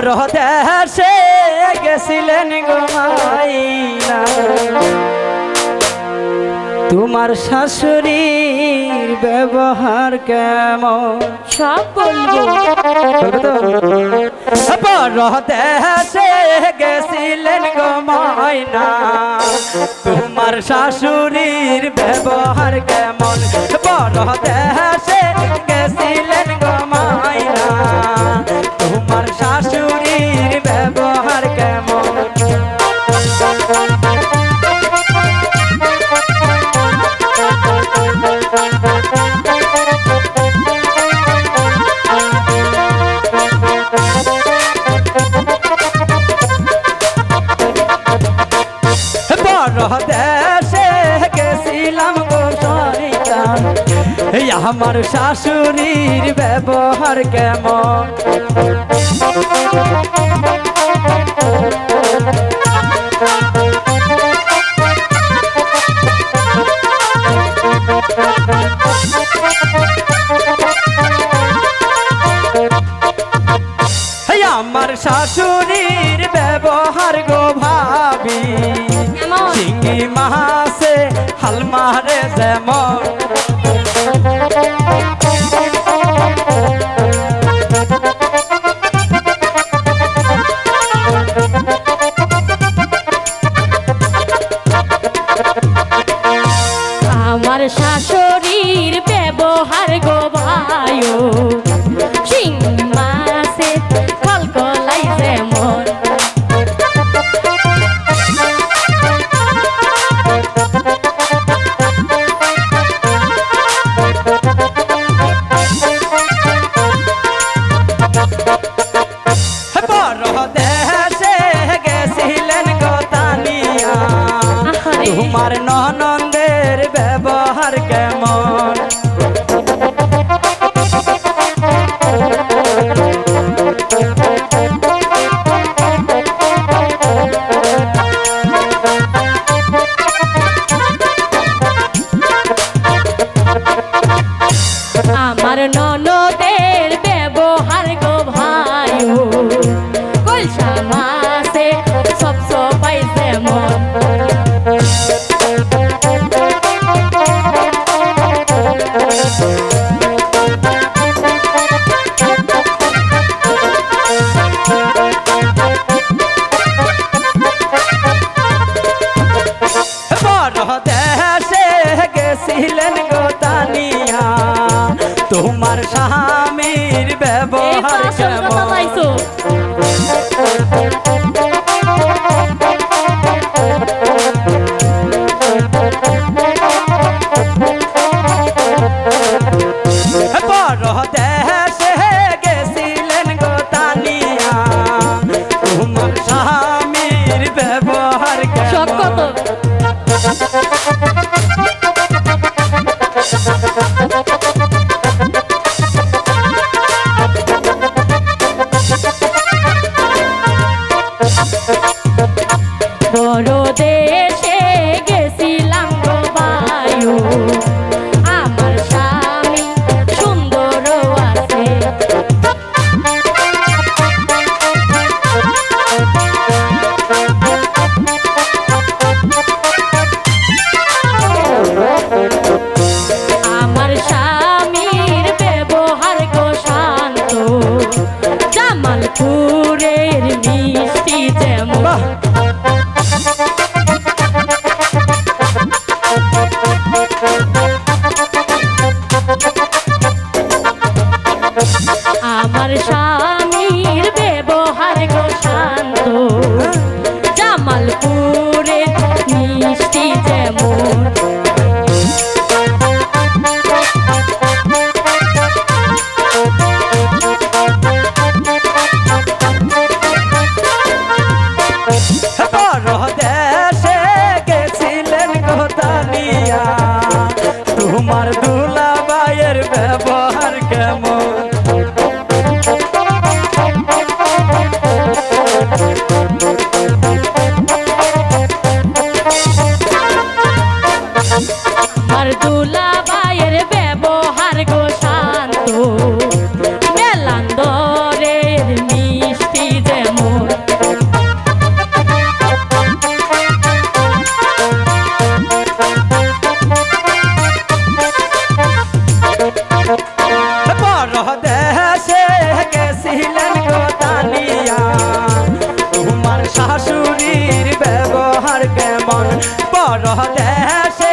পরদেশে গেছিলেন গোমাইনা তোমার শাশুড়ির ব্যবহার কেমন? সব বলব পরদেশে গেছিলেন গোমাইনা তোমার শাশুড়ির ব্যবহার কেমন? পরদেশে আমার শাশুড়ির ব্যবহার কেমন? আমার শাশুড়ির ব্যবহার গো ভাবি? চিংড়ি মাছে হাল মারে যেমন। শাশুড়ির ব্যবহার গো ভাইও শিং মাসে কলকলাই যেমন। তোমার আমার তোমার স্বামীর ব্যবহার কেমন? গেছিলেন তোমার স্বামীর আমার স্বামীর মতো মেলান্দরের মিষ্টি যেমন। তোমার শাশুড়ির ব্যবহার কেমন? বড় দেশে